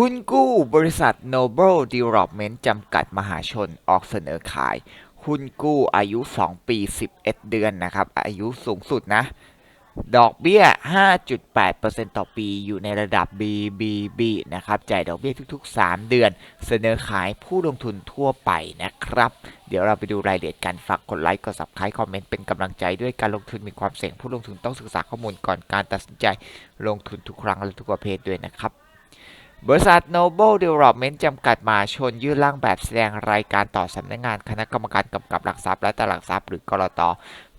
หุ้นกู้บริษัท Noble Development จำกัดมหาชนออกเสนอขาย หุ้นกู้อายุ 2 ปี 11 เดือนนะครับ อายุสูงสุดนะ ดอกเบี้ย 5.8%ต่อปีอยู่ในระดับ BBB นะครับจ่ายดอกเบี้ยทุกๆ 3 เดือน เสนอขายผู้ลงทุนทั่วไปนะครับ เดี๋ยวเราไปดูรายละเอียดกันฝากกดไลค์กด subscribe คอมเมนต์เป็นกำลังใจด้วยการลงทุนมีความเสี่ยงผู้ลงทุนต้องศึกษาข้อมูลก่อนการตัดสินใจลงทุนทุกครั้งและทุกประเภทด้วยนะครับ บริษัท Noble Development จำกัดมหาชนยื่นร่างแบบแสดงรายการต่อสำนักงงานคณะกรรมการกำกับหลักทรัพย์และตลาดหลักทรัพย์หรือกรต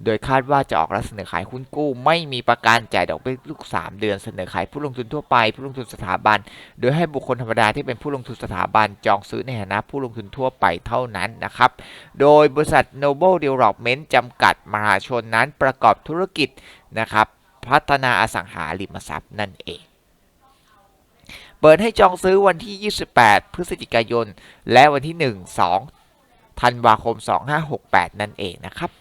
โดยคาดว่าจะออกและเสนอขายหุ้นกู้ ไม่มีประกันจ่ายดอกเบี้ยทุก3 เดือนเสนอขายผู้ลงทุนทั่วไป ผู้ลงทุนสถาบัน โดยให้บุคคลธรรมดาที่เป็นผู้ลงทุนสถาบันจองซื้อในฐานะผู้ลงทุนทั่วไปเท่านั้นนะครับ โดยบริษัท Noble Development จำกัดมหาชนนั้นประกอบธุรกิจนะครับพัฒนาอสังหาริมทรัพย์นั่นเอง เปิดให้จองซื้อวันที่ 28 พฤศจิกายน และวันที่ 1 2 ธันวาคม 2568 นั่นเองนะครับ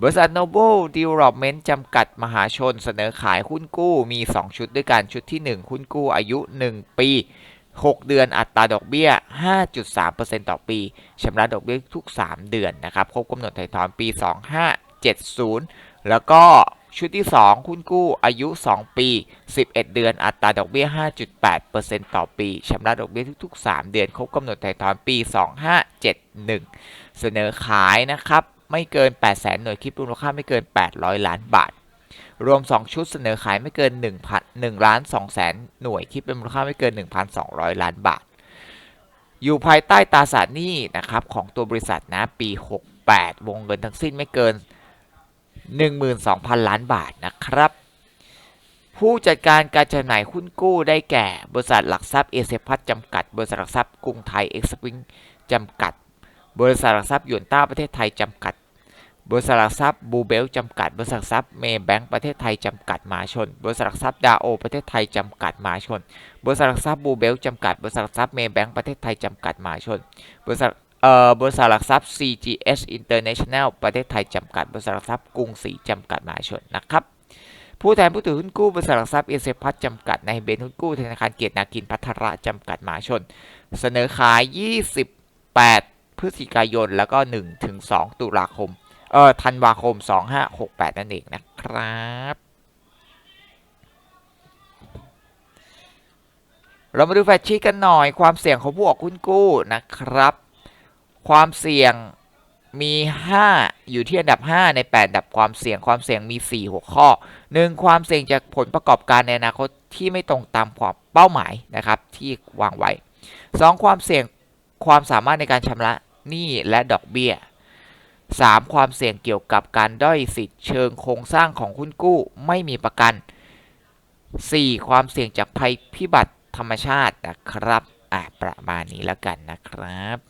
บริษัท Noble Development จำกัดมหาชนเสนอขายหุ้นกู้มี 2 ชุดด้วยกันชุดที่ 1 หุ้นกู้อายุ 1 ปี 6 เดือนอัตราดอกเบี้ย 5.3%ต่อปีชำระดอกเบี้ยทุก 3 เดือนนะครับ ครบกำหนดถ่ายถอนปี 2570 แล้วก็ ชุดที่ 2 หุ้นกู้อายุ 2 ปี 11 เดือน อัตราดอกเบี้ย 5.8%ต่อปี ชำระดอกเบี้ยทุก ๆ 3 เดือน ครบกำหนดถ่ายถอนปี 2571 เสนอขายนะครับ ไม่เกิน800,000หน่วยคิดมูลค่าไม่เกิน 800 ล้านบาท รวม 2 ชุดเสนอขายไม่เกิน1,000 1ล้าน2แสนหน่วยคิดเป็นมูลค่าไม่เกิน 1,200 ล้านบาท อยู่ภายใต้ตราสารหนี้นะครับของตัวบริษัทนะปี 68 วงเงินทั้งสิ้นไม่เกิน 12,000 ล้านบาทนะครับ ผู้จัดการการจำหน่ายหุ้นกู้ได้แก่ บริษัทหลักทรัพย์เอเซพัทจำกัด บริษัทหลักทรัพย์กรุงไทยเอ็กซ์พิงจำกัด บริษัทหลักทรัพย์ยวนต้าประเทศไทยจำกัด บริษัทหลักทรัพย์บูเบลจำกัด บริษัทหลักทรัพย์เมย์แบงก์ประเทศไทยจำกัดมหาชน บริษัทหลักทรัพย์ดาโอประเทศไทยจำกัดมหาชน บริษัทหลักทรัพย์บูเบลจำกัด บริษัทหลักทรัพย์เมย์แบงก์ประเทศไทยจำกัดมหาชน บริษัท บริษัทหลักทรัพย์ CGS International ประเทศไทยจำกัด บริษัทหลักทรัพย์กรุงศรีจำกัดมหาชนนะครับ ผู้แทนผู้ถือหุ้นกู้บริษัทหลักทรัพย์เอเซพัทจำกัดในเบนหุ้นกู้ธนาคารเกียรตินาคินพัทระจำกัดมหาชน เสนอขาย 28 พฤศจิกายน แล้วก็1ถึง2ตุลาคม เออธันวาคม 2568 นั่นเองนะครับเรามาดูแฟชชีกันหน่อยความเสี่ยงของผู้ออกหุ้นกู้นะครับ ความเสี่ยงมี 5 อยู่ที่อันดับ 5 ใน 8 ดับความเสี่ยงความเสี่ยงมี 4 หัวข้อ 1. ความเสี่ยงจากผลประกอบการในอนาคตที่ไม่ตรงตามความเป้าหมายนะครับที่วางไว้ 2. ความเสี่ยงความสามารถในการชำระหนี้และดอกเบี้ย 3. ความเสี่ยงเกี่ยวกับการด้อยสิทธิ์เชิงโครงสร้างของหุ้นกู้ไม่มีประกัน 4. ความเสี่ยงจากภัยพิบัติธรรมชาตินะครับอะประมาณนี้แล้วกันนะครับ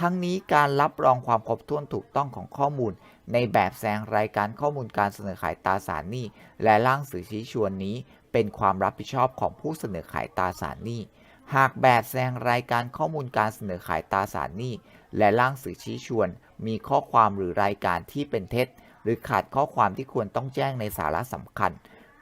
ทั้งนี้การรับรองความครบถ้วนถูกต้องของข้อมูล ในแบบแสดงรายการข้อมูลการเสนอขายตราสารหนี้ และร่างสื่อชี้ชวนนี้ เป็นความรับผิดชอบของผู้เสนอขายตราสารหนี้ หากแบบแสดงรายการข้อมูลการเสนอขายตราสารหนี้ และร่างสื่อชี้ชวน มีข้อความหรือรายการที่เป็นเท็จ หรือขาดข้อความที่ควรต้องแจ้งในสาระสำคัญ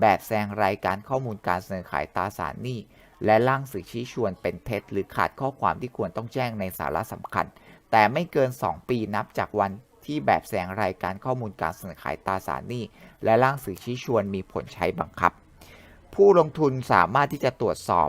แบบแซงรายการข้อมูลการเสนอขายตราสารหนี้ และร่างสื่อชี้ชวนเป็นเท็จ หรือขาดข้อความที่ควรต้องแจ้งในสาระสำคัญ แต่ไม่เกิน 2 ปีนับจากวันที่แบบแสดงรายการข้อมูลการเสนอขายตราสารหนี้ และร่างสื่อชี้ชวนมีผลใช้บังคับ ผู้ลงทุนสามารถที่จะตรวจสอบ